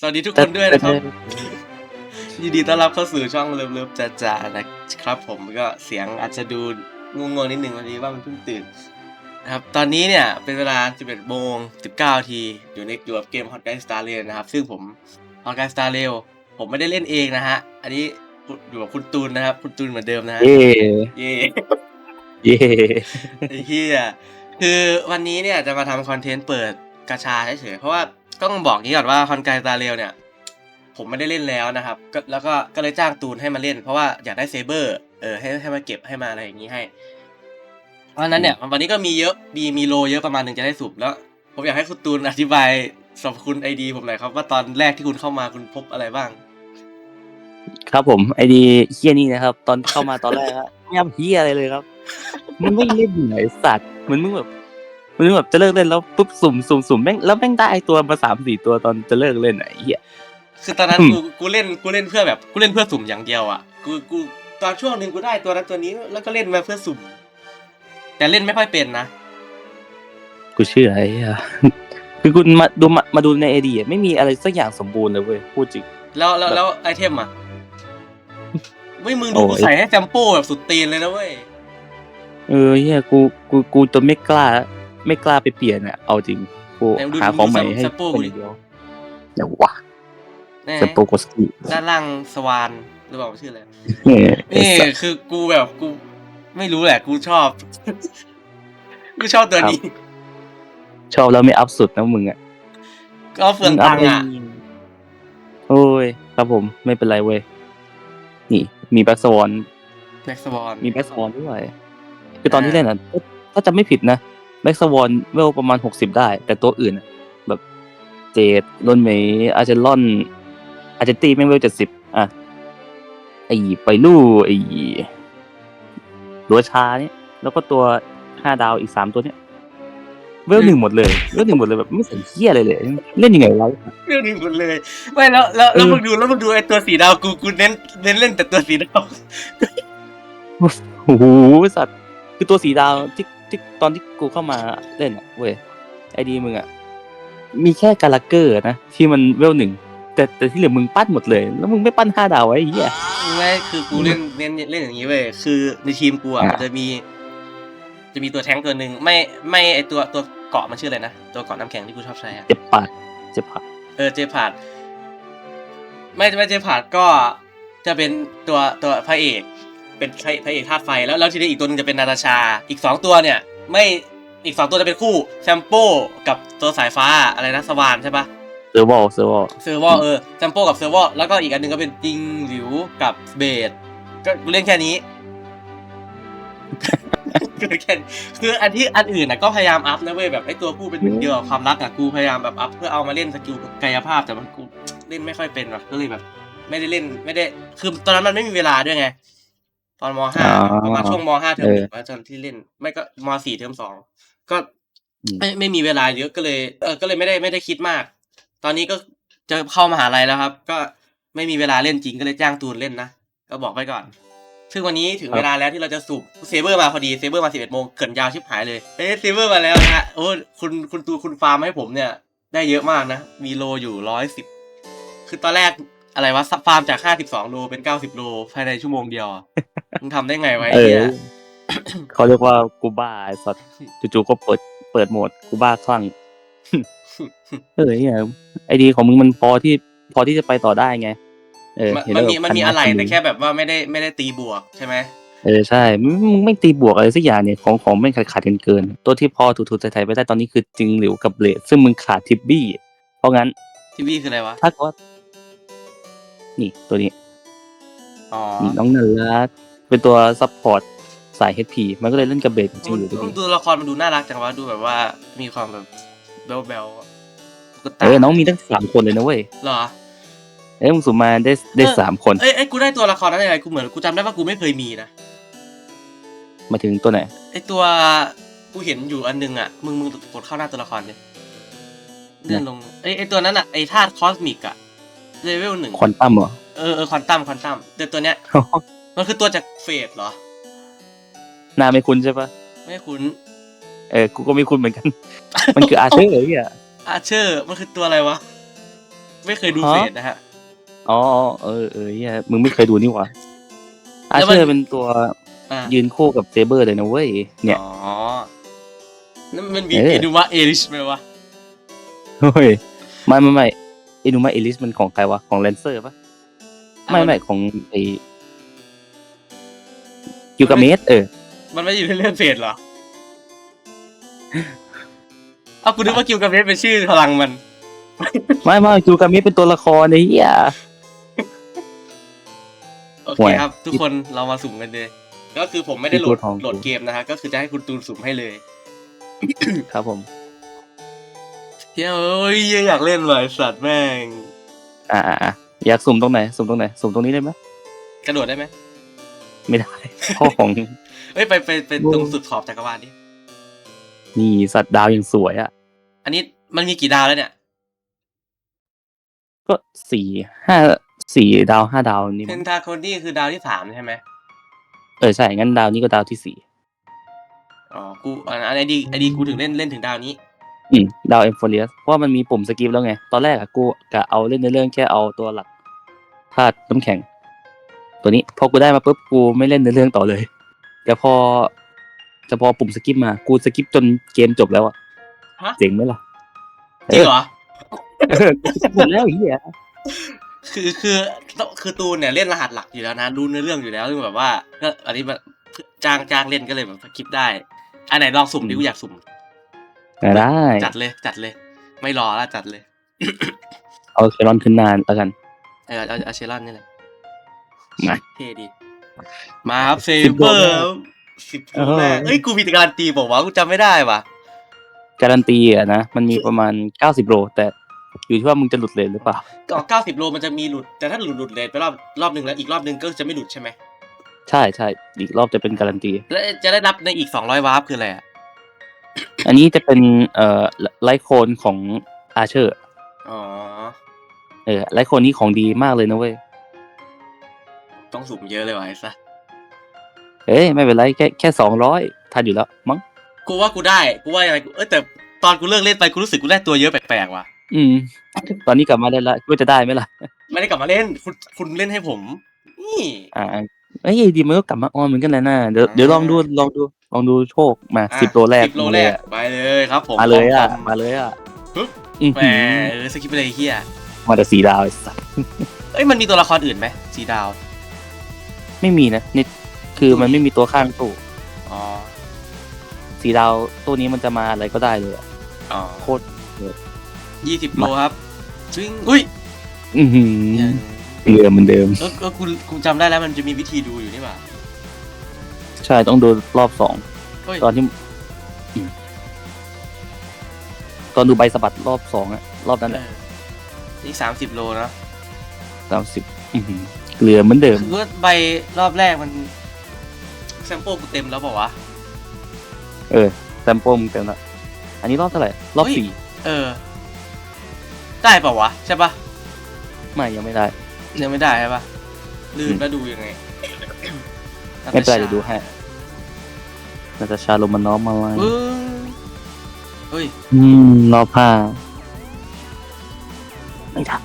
สวัสดีทุกคนด้วยนะครับ ยินดีต้อนรับเข้าสู่ช่องเลิฟเลิฟจ้าจ้านะครับผมก็เสียงอาจจะดูงงๆนิดนึงวันนี้ว่ามันเพิ่งตื่นนะครับตอนนี้เนี่ยเป็นเวลา 11โมง19ทีอยู่ในอยู่กับเกม Hot Guy Star Rail นะครับ ซึ่งผม Hot Guy Star Rail ผมไม่ได้เล่นเองนะฮะ อันนี้อยู่กับคุณตูนนะครับ คุณตูนเหมือนเดิมนะฮะเย่เย่เย่ไอ้เหี้ยคือวันนี้เนี่ยจะมาทำคอนเทนต์เปิดกาชาเฉยๆเพราะว่า ต้องบอกงี้ก่อนว่าคอนไกตาเรลเนี่ย ผมไม่ได้เล่นแล้วนะครับก็แล้วก็ก็เลยจ้างตูนให้มาเล่น เพราะว่าอยากได้เซเบอร์เออให้ให้มาเก็บให้มาอะไรอย่างนี้ให้เพราะนั้นเนี่ยวันนี้ก็มีเยอะมีมีโลเยอะประมาณหนึ่งจะได้สุบแล้ว ผมอยากให้คุณตูนอธิบายสรรพคุณไอดีผมหน่อยครับว่าตอนแรกที่คุณเข้ามาคุณพบอะไรบ้าง ครับผมไอดีเฮียนี่นะครับ ตอนเข้ามาตอนแรกอะไม่ทำเฮียอะไรเลยครับ มันไม่เล่นไหนสัตว์ มันมึงแบบ มันมึงแบบจะเลิกเล่นแล้วปุ๊บสุ่มสุ่มสุ่มแม่งแล้วแม่งได้ไอ้ตัวมาสามสี่ตัวตอนจะเลิกเล่นไหนเฮียคือตอนนั้นอืมกูกูเล่นกูเล่นเพื่อแบบกูเล่นเพื่อสุ่มอย่างเดียวอะกูกูตอนช่วงหนึ่งกูได้ตัวนั้นตัวนี้แล้วก็เล่นมาเพื่อสุ่ม แต่เล่นไม่ค่อยเป็นนะ กูเชื่อไอ้เหี้ยคือคุณมาดูมามาดูในไอดีไม่มีอะไรสักอย่างสมบูรณ์เลยเว้ยพูดจริง แล้วแล้วแล้วไอเทมอะไม่มึงดูโอ้กูยใส่ให้แซมโป้แบบสุดตีนเลยนะเว้ย เออเฮียกูกูกูจนไม่กล้า ไม่กล้าไปเปลี่ยนอะเอาจริงกูไหนดูหาดูของใหม่ดูให้แซมโป้คกูนดิเดียวเดี๋ยววะแน่สโปโกสกี้ด้านล่างสวานหรือเปล่าชื่ออะไรเนี่ยไอ้นี่สัสคือกูแบบกู ไม่รู้แหละกูชอบ กูชอบตัวนี้ชอบแล้วไม่อัพสุดนะมึงอะก็เฟืองตังค์อะ โอ้ย ครับผมไม่เป็นไรเว้ย นี่ มีแบ็กสวอน แม็กซ์วอนมีแบ็กสวอนด้วย คือตอนที่เล่นอะ ถ้าจำไม่ผิดนะ แบ็กสวอนเวลประมาณหกสิบได้ แต่ตัวอื่นอะแบบเจดลอนเมย์อาร์เจลอน อาร์เจนตีแม่งเวลเจ็ดสิบอะไอ้ไปลู่ไอ้ลัวชาเนี่ย แล้วก็ตัวห้าดาวอีกสามตัวเนี้ยเวลหนึ่งหมดเลยเวลหนึ่งหมดเลยแบบไม่ใส่เหี้ยอะไรเลย เล่นยังไงวะเรื่องหนึ่งหมดเลย ไม่แล้วแล้วแล้วเออมึงดูแล้วมึงดูไอตัวสีดาวกูกูเน้นเน้นเล่นแต่ตัวสีดาวโอ้โหสัตว์คือตัวสีดาวที่ ที่ตอนที่กูเข้ามาเล่นอะเว้ยไอดีมึงอะมีแค่กาลาเกอร์นะ ที่มันเวลหนึ่งแต่แต่ที่เหลือมึงปั้นหมดเลย แล้วมึงไม่ปั้นห้าดาวไว้ไอ้เหี้ยไม่คือกูเล่นเล่นเล่นอย่างนี้เว้ยคือในทีมกูอะอะมันจะมี จะมีตัวแท้งตัวหนึ่งไม่ไม่ไอตัวตัวเกาะมันชื่ออะไรนะตัวเกาะน้ำแข็งที่กูชอบใช้อะเจ็บปากเจ็บปากเออเจพาดไม่ไม่เจพาดก็จะเป็นตัวตัวพระเอก เป็นพระพระเอกธาตุไฟแล้วแล้วทีนี้อีกตัวหนึงจะเป็นนาตาชา อีกสองตัวเนี่ยไม่อีกสองตัวจะเป็นคู่แซมโป้กับตัวสายฟ้าอะไรนะสวานใช่ปะเซอร์วอลเซอร์วอลเซอร์วอลเออแซมโป้กับเซอร์วอลแล้วก็อีกอันหนึงก็เป็นจิงหลิวกับเบดก็กูเล่นแค่นี้คือแค่คืออันที่อันอื่นนะก็พยายามอัพนะเว้ยแบบไอ้ตัวกูเป็นหนึ่งเดียวกับความรักอะกูพยายามแบบอัพเพื่อเอามาเล่นสกิลกายภาพแต่มันกูเล่นไม่ค่อยเป็นแบบก็เลยแบบ ไม่ได้เล่นไม่ได้คือตอนนั้นมันไม่มีเวลาด้วยไง ตอนมห้าประมาณช่วงมห้าเทอมหนึ่งแล้วตอนที่เล่น ไม่ก็มสี่เทอมสองก็ไม่ไม่มีเวลาเยอะก็เลยเออก็เลยไม่ได้ไม่ได้คิดมาก ตอนนี้ก็จะเข้ามหาลัยแล้วครับ ก็ไม่มีเวลาเล่นจริงก็เลยจ้างตูนเล่นนะก็บอกไว้ก่อน ซึ่งวันนี้ถึงเวลาแล้วที่เราจะสูบเซเบอร์มาพอดีเซเบอร์มาสิบเอ็ดโมงเขินยาวชิบหายเลยเอ้เซเบอร์มาแล้วนะฮะโอ้คุณคุณตูนคุณฟาร์มให้ผมเนี่ย ได้เยอะมากนะมีโลอยู่ร้อยสิบคือตอนแรกอะไรวะฟาร์มจากห้าสิบสองโลเป็นเก้าสิบโลภายในชั่วโมงเดียวอะ มึงทำได้ไงไวะไอ้เอเหีอยเขาเรียกว่ากูบ้าไอ้สัตว์จู่ๆก็เปิดเปิดโหมดกูบ้าคลั่ง เออเนี่ยไอดีของมึงมันพอที่พอที่จะไปต่อได้ไง เออมันเห็มันแล้วมีมันมีพัอะไรพัแต่แค่แบบว่าไม่ได้ไม่ได้ตีบวกใช่ไหมเออใช่มึงมึงไม่ตีบวกอะไรสักอย่างเนี่ยของของไม่งขาดขาดกันเกินตัวที่พอถูๆไทยๆไปได้ตอนนี้คือจิงหลิวกับเลดซึ่งมึงขาดทิปบี้เพราะงั้นทีวีคืออะไรวะถ้าเกิดว่านี่ตัวนี้อ๋อนี่น้องน่ารัก เป็นตัวซัพพอร์ตสาย HP มันก็เลยเล่นกับเบสจริงๆอยู่ดีดูละครมันดูน่ารักจังวะดูแบบว่ามีความแบบเบลเบลตุ๊กตาเออน้องมีตั้งสามคนเลยนะเว้ยเหรอเอ้ยมึงสุมมาได้ได้เออสามคนเอ้ยเอ้ยกูได้ตัวละครนั้นยังไงกูเหมือนกูจำได้ว่ากูไม่เคยมีนะมาถึงตัวไหนไอตัวกูเห็นอยู่อันนึงอะมึงมึงกดเข้าหน้าตัวละครดิเลื่อนลงไอยไอตัวนั้นอะไอธาตุคอสมิกอะเลเวลหนึ่งควอนตัมเหรอเออเออควอนตัมควอนตัมแต่ตัวเนี้ย มันคือตัวจากเฟสเหรอ หน้าไม่คุ้นใช่ปะไม่คุ้น เออ กูก็ไม่คุ้นเหมือนกัน มันคืออาเธอร์เหรอเนี่ยอาเชอร์ มันคือตัวอะไรวะ ไม่เคยดูฮะเฟสนะฮะ อ๋อ เออ เออเหี้ยมึงไม่เคยดูนี่หว่าอาแล้วมันเชอร์เป็นตัวอ่ายืนคู่กับเซเบอร์เลยนะเว้ย เนี่ย อ๋อ นั่นมันมีเออเอดูมาเอริชไหมวะ เฮ้ย ไม่ไม่ไม่เอนูมาเอลิสมันของใครวะ ของแลนเซอร์ปะไม่ไม่ของไอ กิวกาเมสเออ มันไม่อยู่ในเรื่องเฟสเหรอเอากูนึกว่ากิวกับเมสเป็นชื่อพลังมัน ไม่ไม่กิวกาเมสเป็นตัวละครไอ้เหี้ย โอห่เควยครับ ทุกคนเรามาสุ่มกันเลย ก็คือผมไม่ได้โหลมีตัดวทองโหลดเกมนะฮะ ก็คือจะให้คุณตูนสุ่มให้เลย ครับผมเฮ้ยเอ้ยอยากเล่นว่ะไอ้สัตว์แม่งอ่าอ่าอ่าอยากสุ่มตรงไหน สุ่มตรงไหน สุ่มตรงนี้ได้ไหมกระโดดได้ไหม ไม่ได้ข้อของ เอ้ยไปไปไปตรงสุดขอบจักรวาลดินี่สัตว์ดาวยังสวยอะ อันนี้มันมีกี่ดาวแล้วเนี่ย ก็สี่ห้าสี่ดาวห้าดาวนี่เพมั้นงทาโคนี่คือดาวที่สามใช่ไหมเออใช่งั้นดาวนี้ก็ดาวที่สี่อ๋อกูอันอันไอดีไอดีกูถึงเล่นเล่นถึงดาวนี้ อืมดาวเอ็มโฟเรียสเพราะว่ามันมีปุ่มสกิปแล้วไง ตอนแรกอะกูกะเอาเล่นในเรื่องแค่เอาตัวหลักธาตุน้ำแข็ง ตัวนี้พอกูได้มาปุ๊บกูไม่เล่นในเรื่องต่อเลย แต่พอแต่พอปุ่มสกิปมา กูสกิปจนเกมจบแล้วอะฮะ เจ๋งไหมล่ะจริงเหรอ เออกูสกิปหมดแล้วไอ้เหี้ยคือคือคือตูนเนี่ยเล่นรหัสหลักอยู่แล้วนะดูเนื้อเรื่องอยู่แล้วซึ่งแบบว่าก็อันนี้แบบจ้างจ้างเล่นก็เลยแบบคลิปได้ อันไหนลองสุ่มดิกูอยากสุ่มอะได้ จัดเลย จัดเลย ไม่รอแล้วจัดเลย เอาเคลอนขึ้นนานแล้วกัน เออเอาเอาเชลอนนี่แหละ มา เท่ดี มาครับเฟสิบเบโลอแรกร์สิบโลแรกเออเอ้ยกูมีการันตีบอกว่าวะกูจำไม่ได้ว่ะการันตีอะนะ มันมีประมาณเก้าสิบโล แต่อยู่ที่ว่ามึงจะหลุดเลยหรือเปล่า ก็เก้าสิบโลมันจะมีหลุด แต่ถ้าหลุดหลุดเลยไปรอบรอบหนึ่งแล้วอีกรอบหนึ่งก็จะไม่หลุดใช่ไหมใช่ใช่อีกรอบจะเป็นการันตี แล้วจะได้นับในอีกสองร้อยวาร์ปคืออะไรอะอันนี้จะเป็นเอ่อไลท์โคนของอาเชอร์ อ๋อ เออไลท์โคนนี้ของดีมากเลยนะเว้ย ต้องสุ่มเยอะเลยว่ะไอ้สัสเอ้ยไม่เป็นไรแค่แค่สองร้อยทันอยู่แล้วมั้งกูว่ากูได้กูว่ายังไงกูเอ้ยแต่ตอนกูเลิกเล่นไปกูรู้สึกกูได้ตัวเยอะแปลกๆว่ะอืม ตอนนี้กลับมาได้แล้วก็จะได้ไหมล่ะไม่ได้กลับมาเล่นคุณคุณเล่นให้ผม นี่อ่าเอ้ยดีมันก็กลับมาออนเหมือนกันแหละนะเดี๋ยวอ่าเดี๋ยวลองดูลองดูลองดูโชคมาอะสิบโลแรกสิบโลแรกไปเลยครับ ผมมาเลยอะพร้มมาเลยอะปึ๊บอื้อแหมหือเออสกิปไปเลยไอ้เฮียมาแต่สีดาวไอ้สัสเอ้ยมันมีตัวละครอื่นไหมสีดาว ไม่มีนะนี่คือมันไม่มีตัวข้างตู้อ๋อสีดาวตู้นี้มันจะมาอะไรก็ได้เลยอะอ๋อโคตรยี่สิบโลครับซึ่งอุ้ยอือหือเรือเหมือนเดิม เออเออกูกูจำได้แล้วมันจะมีวิธีดูอยู่นี่หว่าใช่ต้องดูรอบสองเฮ้ยตอนที่อืมตอนดูใบสะบัดรอบสองอะรอบนั้นเออนี่สามสิบโลเนอะสามสิบ เกลือเหมือนเดิม คือว่าใบรอบแรกมันแซมเปิลกูเต็มแล้วเปล่าวะ เออแซมเปิลมึงเต็มละอันนี้รอบเท่าไหร่ รอบเฮ้ย สี่เออ ได้เปล่าวะ ใช่ปะไม่ยังไม่ได้ ยังไม่ได้ใช่ปะลืมแล้วดูยังไงไม่เป็นไรเดี๋ยวดูให้นาตาชาโรมานอฟมาไว้ปึ้งเฮ้ย อืมรอบห้าไม่ได้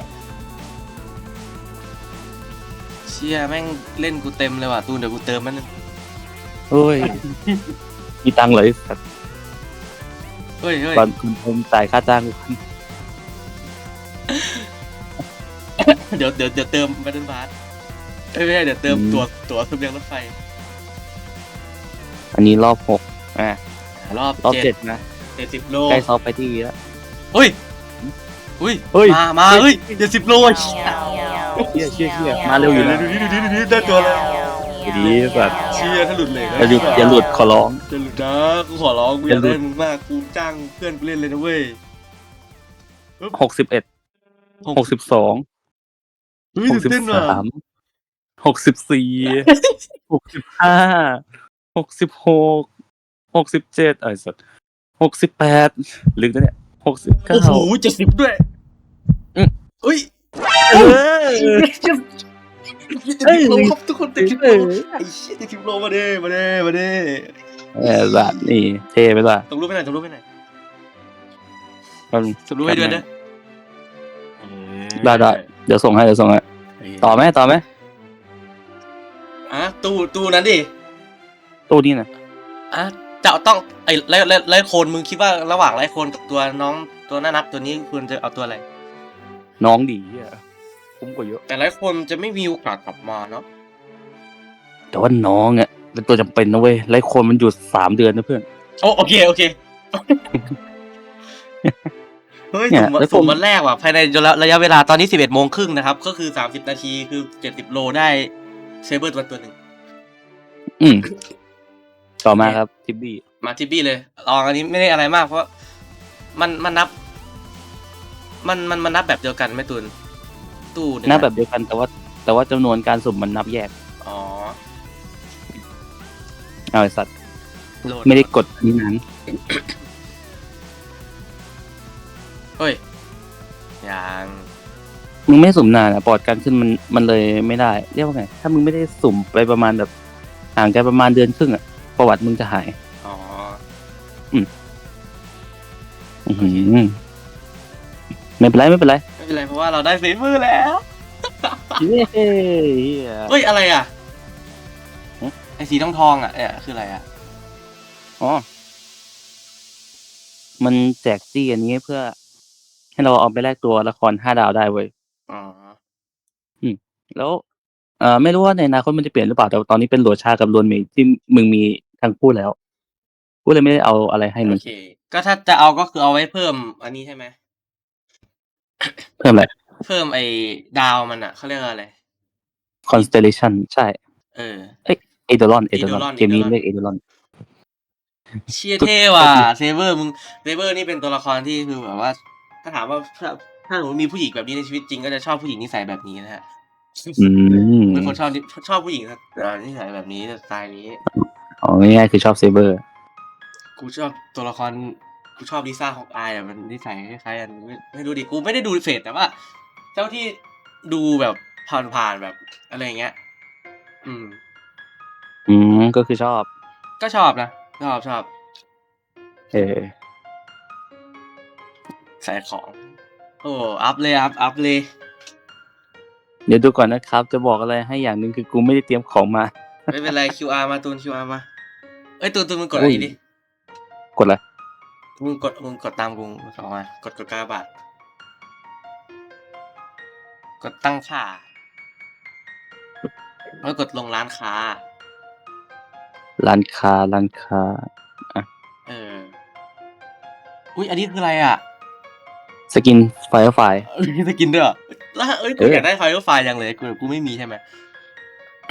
ชียแม่งเล่นกูเต็มเลยว่ะตูนเดี๋ยวกูเติมมันงเฮ้ย มีตังค์เลยสัตว์เฮ้ยเฮ้ยตอนคุณผมจ่ายค่าจ้างคุณเดี๋ยวเดี๋ยวเดี๋ยวเติมบัตเทิลบาร์เอ้ยไม่ใช่เดี๋ยวเติมตั๋วตั๋วสำเรียงรถไฟอันนี้รอบหกอะรอบรอบเจ็เจ็ดดนะเจ็ดสิบโลใกล้ซอฟไปที่แล้วเฮ้ย อุ้ยเฮ้ย มามาเฮ้ยเจ็ดสิบโลเชี่ยเชี่ยเชี่ยเชี่ยมาเร็วอยู่นะดูดิดูดิดูดิได้ตัวแล้วดีแบบเชียถ้าหลุดเลยนะอย่าหลุดอย่าหลุดขอร้อง จะหลุดนะกูขอร้องกูอยากอย่าหลุได้ดมึงมากกูจ้างเพื่อนกูเล่นเลยนะเว้ยหกสิบเอ็ดหกสิบสองเฮ้ยหกตื่นสิบเต้นว่ะสามหกสิบสี่หกสิบห้าหกสิบหกหกสิบเจ็ดไอ้สัสหกสิบแปดลึกนะเนี่ย หกสิบเก้าโอ้โหเจ็ดสิบด้วยอืมเฮ้ยเออเจ็ดเอ้ยสิบโลครับทุกคนเจ็ดสิบโลไอ้เชี่ยเจ็ดสิบโลมาเด้มาเด้มาเด้เออแบบนี่เท่ไปล่ะส่งรูปไปหน่อยส่งรูปไปหน่อยมันส่งรูปให้ด้วยนะได้ได้เดี๋ยวส่งให้เดี๋ยวส่งให้ต่อไหมต่อไหมอะตู้ตู้นั้นดิตู้นี้นะอะ จะต้องไอ้ไล่ไล่ไล่โคนมึงคิดว่าระหว่างไล่โคนกับตัวน้องตัวน่ารักตัวนี้ควรจะเอาตัวอะไร น้องดีอะคุ้มกว่าเยอะ แต่ไล่โคนจะไม่มีโอกาสกลับมาเนาะแต่ว่าน้องอะเป็นตัวจำเป็นนะเว้ยไล่คนมันอยู่สามเดือนนะเพื่อน โอ้โอเคโอเคเฮ้ยเนี่สุ่ยมแล้วผม สุ่มวันแรกว่ะภายในระยะเวลาตอนนี้สิบเอ็ดโมงครึ่งนะครับ ก็คือสามสิบนาทีคือเจ็ดสิบโลได้เซเบอร์ตัวตัวหนึ่งอืม ต่อมาครับทิบบี้มาทิปปี้เลยลองอันนี้ไม่ได้อะไรมาก เพราะมันมันนับ มันมันมันนับแบบเดียวกันไหม่ตุนตู้เยหน้าแบบเดียวกันแต่ว่า แต่ว่าจำนวนการสุ่มมันนับแยกอ๋อเอาไอสัตว์โหลดไม่ได้กดนี้นั้นเฮ้ยยังมึงไม่สุ่มนานอะปอดการขึ้นมันมันเลยไม่ได้ เรียกว่าไง ถ้ามึงไม่ได้สุ่มไปประมาณแบบห่างกันประมาณเดือนครึ่งอะ ประวัติมึงจะหาย อ๋อ อื้อหือไม่เป็นไรไม่เป็นไรไม่เป็นไรเพราะว่าเราได้เซเบอร์แล้ว เย้เฮ้ย เฮ้ย อะไรอะ หึ ไอ้สีทองทองๆอะเนี่ยคืออะไรอะ อ๋อ มันแจกจี้อันนี้เพื่อ ให้เราเอาไปแลกตัวละครห้าดาวได้เว้ย อ๋อ แล้วเอ่อไม่รู้ว่าในอนาคตมันจะเปลี่ยนหรือเปล่าแต่ตอนนี้เป็นหลวชากับลวนเมย์ที่มึงมี ทั้งคู่แล้ว กูเลยไม่ได้เอาอะไรให้มึโองเค ก็ถ้าจะเอาก็คือเอาไว้เพิ่ม อันนี้ใช่ไหม เพิ่มอะไร เพิ่มไอ้ดาวมันอะเขาเรียกว่าอะไร constellation ใช่เออ เอเดรอนเอเดรอน Eidolon เกมนี้ Eidolon เรียกเอเดรอน เชียเท่ว่ะเซเบอร์มึงเซเบอร์นี่เป็นตัวละครที่คือแบบว่า ถ้าถามว่าถ้าถ้าหนูมีผู้หญิงแบบนี้ในชีวิตจริงก็จะชอบผู้หญิงนิสัยแบบนี้นะฮะอืมเป็นคนชอบชอบผู้หญิงอ่านิสัยแบบนี้สไตล์นี้ อ๋อง่ายๆคือชอบเซเบอร์กูชอบตัวละครกูชอบลิซ่าฮอกอายอะมันนิสัยคล้ายๆกันไม่ไม่รู้ดิกูไม่ได้ดูเฟซแต่ว่า เจ้าที่ดูแบบผ่านๆแบบอะไรอย่างเงี้ย อืม อืมก็คือชอบ ก็ชอบนะชอบชอบเออใส่ของ โอ้อัพเลยอัพอัพเลย เดี๋ยวดูก่อนนะครับ จะบอกอะไรให้อย่างหนึ่งคือกูไม่ได้เตรียมของมา ไม่เป็นไร QR มาตูน QR มา เอ้ยตูนตูนมึงกดอันนี้ดิกดละมึงกดมึงกดตามกูสองมากดกดกาบาทกดตั้งค่าแล้วกดลงร้านค้า ร้านค้าร้านค้าเอออุ้ยอันนี้คืออะไรอะ สกินไฟไฟเอ้ยจะกินด้วยเหรอแล้วเอ้ยกูเออออยากได้ไฟล์ไฟล์ยังเลยกูกูไม่มีใช่ไหม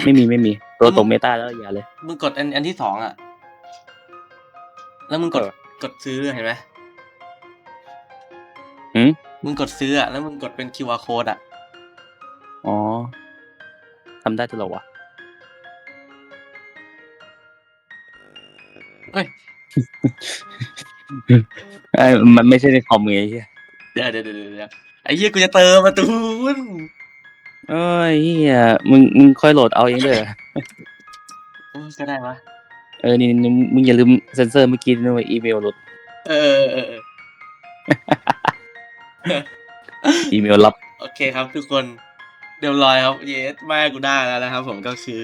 ไม่มีไม่มีตัวตกเมตาแล้วอย่าเลยมึงกดอันอันที่สองอะ แล้วมึงกดเออกดซื้อเห็นไหมหืมมึงกดซื้ออะแล้วมึงกดเป็น QR code อะอ๋อทำได้ตลอดวะเฮ้ยไอ้ยมันไม่ใช่ในคอมไงไอ้เหี้ยเดี๋ยวเดี๋ยวเดี๋ยวเดี๋ยวไอ้เหี้ยกูจะเติมมาตูนเอ้ยเหี้ยมึงมึงค่อยโหลดเอาเองเด้อเออก็ได้วะ เออนี่นี่มึงอย่าลืมเซ็นเซอร์เมื่อกี้นะเว้ยอีเมลหลุดเออเออเอออีเมลลับ โอเคครับ ทุกคนเดี๋ยวรอยครับ เยสแม่กูได้แล้วนะครับ ผมก็คือ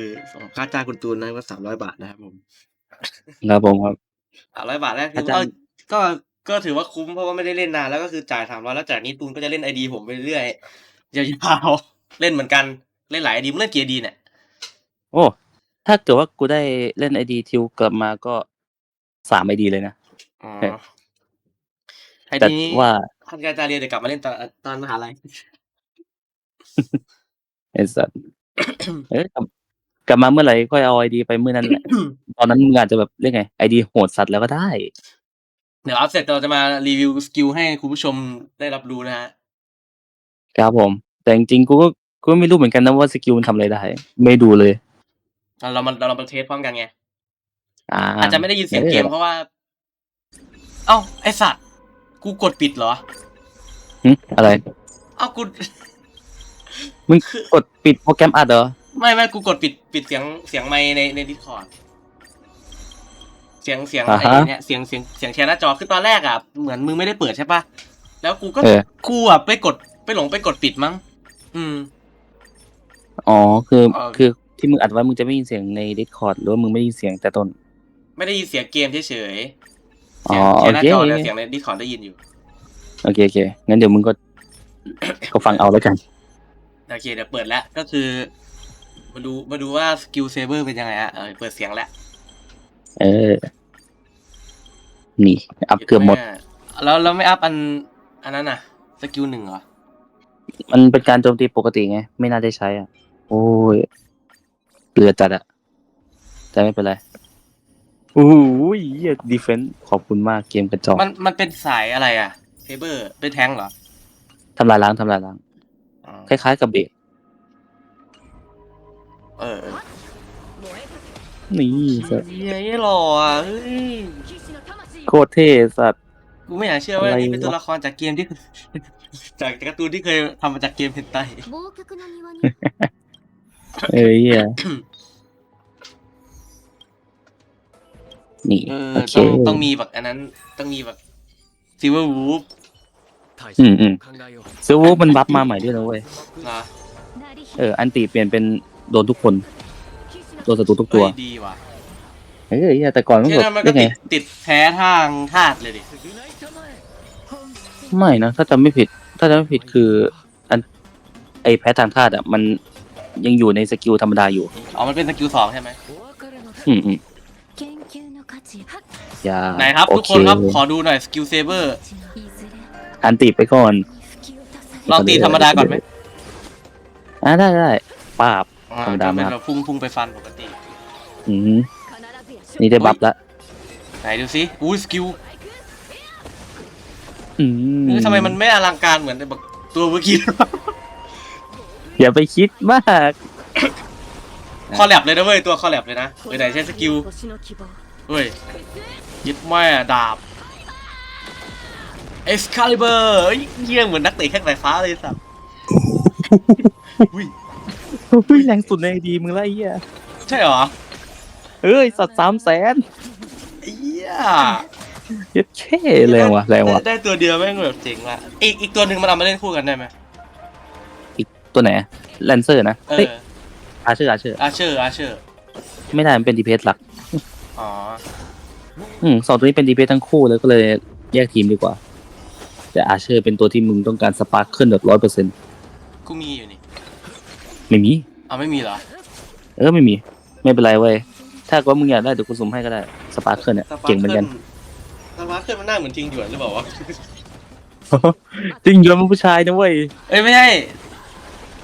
ค่าจ้างคุณตูนนะก็สามร้อยบาทนะครับผมครับผมครับสามร้อยบาทแรกถืออาจารว่าย์ก็ก็ถือว่าคุ้มเพราะว่าไม่ได้เล่นนานแล้วก็คือจ่ายสามร้อยแล้วจากนี้ตูนก็จะเล่นไอดีผมไปเรื่อยยาวๆเล่นเหมือนกันเล่นหลายไอดีมึงเล่นกี่ไอดีเนี่ยโอ้ ถ้าเกิดว่ากูได้เล่นไอดีทิวกลับมาก็สามไอดีเลยนะ อ๋อเออ ไอแต่ดีนี้ว่าท่านอาจารย์เรียนเดี๋ยวกลับมาเล่นตอนตอนมหาลัย ไอ้สัตว์ เอ้ยกลับกลับมาเมื่อไหร่ก็เอาไอดีไปเมื่อนั้นแหละ ตอนนั้นมึงอาจจะแบบเรียกไงไอดีโหดสัตว์แล้วก็ได้ เดี๋ยวอัพเสร็จเราจะมารีวิวสกิลให้คุณผู้ชมได้รับรู้นะฮะ ครับผม แต่จริงๆกูก็กูก็ไม่รู้เหมือนกันนะว่าสกิลมันทำอะไรได้ ไม่ดูเลย เราเรามาเราเรามาเทสพร้อมกันไง อ่าอาจจะไม่ได้ยินเสียงเกมออเพราะว่า เอ้าไอสัตว์ กูกดปิดเหรอ หึอะไร เอ้ากู มึงคือกดปิดโปรแกรมอัดเหรอ ไม่ไม่กูกดปิดปิดเสียงเสียงไมค์ในในดิสคอร์ดเสียงเสียงอ่าไอ้ฮะเนี่ยเสียงเสียงเสียงแชร์หน้าจอคือตอนแรกอะเหมือนมึงไม่ได้เปิดใช่ปะแล้วกูก็เออ กูอะไปกดไปหลงไปกดปิดมั้ง อืม อ๋อคือ เอ่อคือ ที่มึงอัดไว้มึงจะไม่ยินเสียงใน Discord หรือว่ามึงไม่ได้ยินเสียงแต่ต้น ไม่ได้ยินเสียงเกมเฉยๆอ๋เสีอยงเสียงหน้าจอโอเคเนี่ยเสียงในดิสคอร์ได้ยินอยู่โอเคโอเคงั้นเดี๋ยวมึงก็ ก็ฟังเอาแล้วกัน โอเคเดี๋ยวเปิดแล้วก็คือ มาดูมาดูว่าสกิลเซเบอร์เป็นยังไงอะเออเปิดเสียงแล้วเออ นี่ อัพเกือบหมด แล้วแล้วไม่อัพอันอันนั้นน่ะสกิลหนึ่งเหรอมันเป็นการโจมตีปกติไง ไม่น่าได้ใช้อะ โอ้ย เลือจัดอะแต่ไม่เป็นไรโอ้ยเหี้ยดีเฟนต์ขอบคุณมากเกมกระจอกมันมันเป็นสายอะไรอะเฮเบอร์เป็นแทงเหรอทำลายล้างทำลายล้าง อ๋อคล้ายๆกับเบรกเออเออนี่สัสเหี้ยหล่ออะเฮ้ยโคตรเท่สัส กูไม่อยากเชื่อว่านี่เป็นตัวละครจากเกมที่ จากการ์ตูนที่เคยทำมาจากเกมเพนไต เอ้ยเหี้ยนี่เออโอเคต้องต้องมีแบบอันนั้นต้องมีแบบซิลเวอร์วูฟอืมอืมซิลวูมันบัฟมาใหม่ด้วยนะเว้ย นะเออ อันติเปลี่ยนเป็นโดนทุกคน โดนศัตรูทุกตัวเฮ้ยดีว่ะเฮ้ยเหี้ยแต่ก่อนมันเช่นแบนั้นบมันก็ได้ไง ติดติดแพ้ทางธาตุเลยดิไม่นะ ถ้าจำไม่ผิด ถ้าจำไม่ผิดคือ อัน ไอแพ้ทางธาตุอะ มัน ยังอยู่ในสกิลธรรมดาอยู่ อ๋อ มันเป็นสกิลสองใช่ไหมอืมอืมไหนครับ ทุกคนครับ ขอดูหน่อยสกิลเซเบอร์อันตีไปก่อน ลองตีธรรมดาก่อนไหมอ่าได้ได้ปาบธรรมดามาเราพุ่งพุ่งไปฟันปกติ อืมนี่ได้บัฟละไหนดูสิอู้สกิลอืมทำไมมันไม่อลังการเหมือนตัวเมื่อกี้ อย่าไปคิดมาก คอลแลบเลยนะเว้ยตัวคอลแลบเลยนะเว้ยไหนใช้สกิลเว้ยยึดแม่ดาบเอ็กซ์คาลิเบอร์เยี่ยงเหมือนนักเตะแข้งสายฟ้าเลยสัสอุ้ยอุ้ยแรงสุดในดีมึงไรเหี้ยใช่หรอเอ้ยสัตว์สามแสนไอ้เหี้ยเย็ดเช่แรงว่ะแรงว่ะได้ได้ตัวเดียวแม่งแบบเจ๋งว่ะอีกอีกตัวหนึ่งมันเอามาเล่นคู่กันได้ไหม ตัวไหนแลนเซอร์นะเอเฮ้ยออาเชอร์อาเชอร์อาเชอร์อาเชอร์ไม่ได้มันเป็นดีเพสหลัก อ๋ออืมสองตัวนี้เป็นดีเพสทั้งคู่เลยก็เลยแยกทีมดีกว่า แต่อาเชอร์เป็นตัวที่มึงต้องการสปาร์คขึ้นแบบร้อยเปอร์เซ็นต์กูมีอยู่นี่ไม่มี เอาไม่มีเหรอเออไม่มี ไม่เป็นไรเว้ยถ้าว่ามึงอยากได้เดี๋ยวกูสุ่มให้ก็ได้สปาร์คเกิลเนี่ยสปาร์เก่งเหมือนกัน สปาร์เคิลมันหน้าเหมือนจริงหยวนหรือเปล่าวะจริงยอมเป็นผู้ชายนะเว้ย เอ้ยไม่ใช่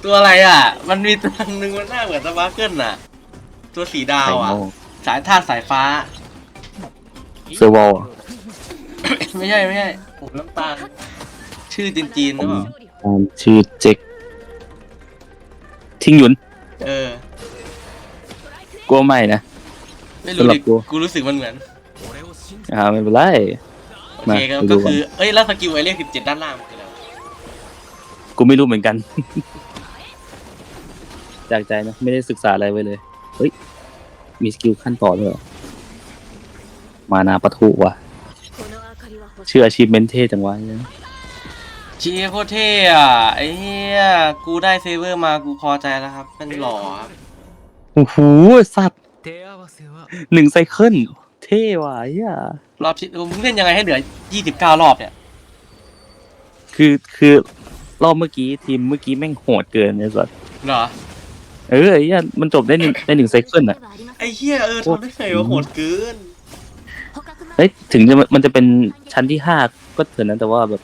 ตัวอะไรอะ มันมีตัวหนึ่งมันหน้าเหมือนสปาร์เคิลน่ะ ตัวสีดาวอะสายธาตุสายฟ้า เซอร์วอล ไม่ใช่ไม่ใช่ผมน้ำตาล ชื่อจีนๆหรือเปล่าชื่อเจ็กทิงหยุนเออ กลัวไม่นะ ไม่รู้สำหรัดิบกู กูรู้สึกมันเหมือน อ่าไม่เป็นไร โอเคก็มาดูก็ก่อน คือ เอ้ย แล้วสกิลไอเรียกสิบเจ็ดด้านล่างมันคืออะไรวะกูไม่รู้เหมือนกัน จากใจนะ ไม่ได้ศึกษาอะไรไว้เลย เฮ้ย มีสกิลขั้นต่อด้วยมานาปะทุวะชื่ออาชีพเมนเทจังวะเนี่ยชีโคตรเท่ะไอ้เหี้ยกูได้เซเวอร์มากูพอใจแล้วครับเป็นหล่อครับโอ้โหสัตว์หนึ่งไซเคิลเท่ว่ะไอ้เหี้ยรอบที่มึงเล่นยังไงให้เหลือยี่สิบเก้ารอบเนี่ยคือคือรอบเมื่อกี้ทีมเมื่อกี้แม่งโหดเกินเลยสัตว์เหรอ เออไอ้เหี้ยมันจบได้ในในหนึ่งเซเคิลอะไอ้เหี้ยเออทนได้ไงวะโหดเกิน เฮ้ยถึงจะมันจะเป็นชั้นที่ห้าก็เถอะนะแต่ว่าแบบ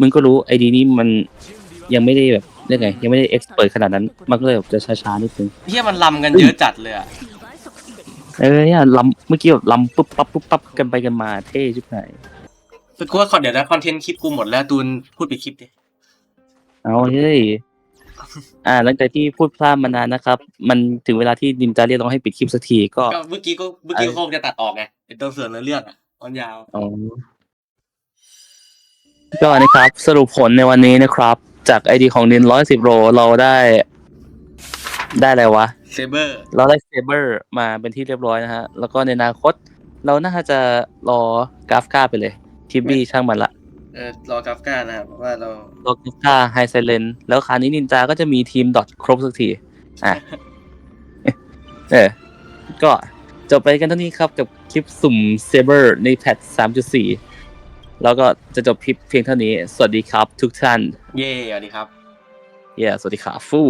มึงก็รู้ไอดีนี้มันยังไม่ได้แบบเรียกไง ยังไม่ได้เอ็กซ์เปิดขนาดนั้น มันก็เลยแบบจะช้าๆนิดนึงเฮียมันลำกันเยอะจัดเลยอะเออเนี่ยลำเมื่อกี้แบบลำปุ๊บปั๊บปุ๊บปั๊บกันไปกันมาเท่ชิบหายกูว่าคอนเดี๋ยวนะคอนเทนต์คลิปกูหมดแล้วตูนพูดไปดคลิปดิเอาเฮ้ย อ่า หลังจากที่พูดพลาดมานานนะครับ มันถึงเวลาที่ดินจาเรียกร้องให้ปิดคลิปสักทีก็ ก็เมื่อกี้ก็เมื่อกี้เขาจะตัดออกไงเป็นตัวส่วนในเรื่องอะตอนยาว อ๋อก็นะครับสรุปผลในวันนี้นะครับ จากไอดีของนินร้อยสิบโรเราได้ ได้อะไรวะ เซเบอร์ เราได้เซเบอร์มาเป็นที่เรียบร้อยนะฮะ แล้วก็ในอนาคต เราน่าจะรอกราฟก้าไปเลย ทิบบี้ช่างมันละ เอออรอกราฟก้านะครับเพราะว่าเราโลกิก้าไฮไซเลนแล้วคราวนี้นินจาก็จะมีทีมดอทครบสักที อะ เออ ก็จบไปกันเท่านี้ครับกับคลิปสุ่มเซเบอร์ในแพท 3.4 แล้วก็จะจบคลิปเพียงเท่านี้ สวัสดีครับทุกท่าน เย่สวัสดีครับ เย้สวัสดีครับฟู่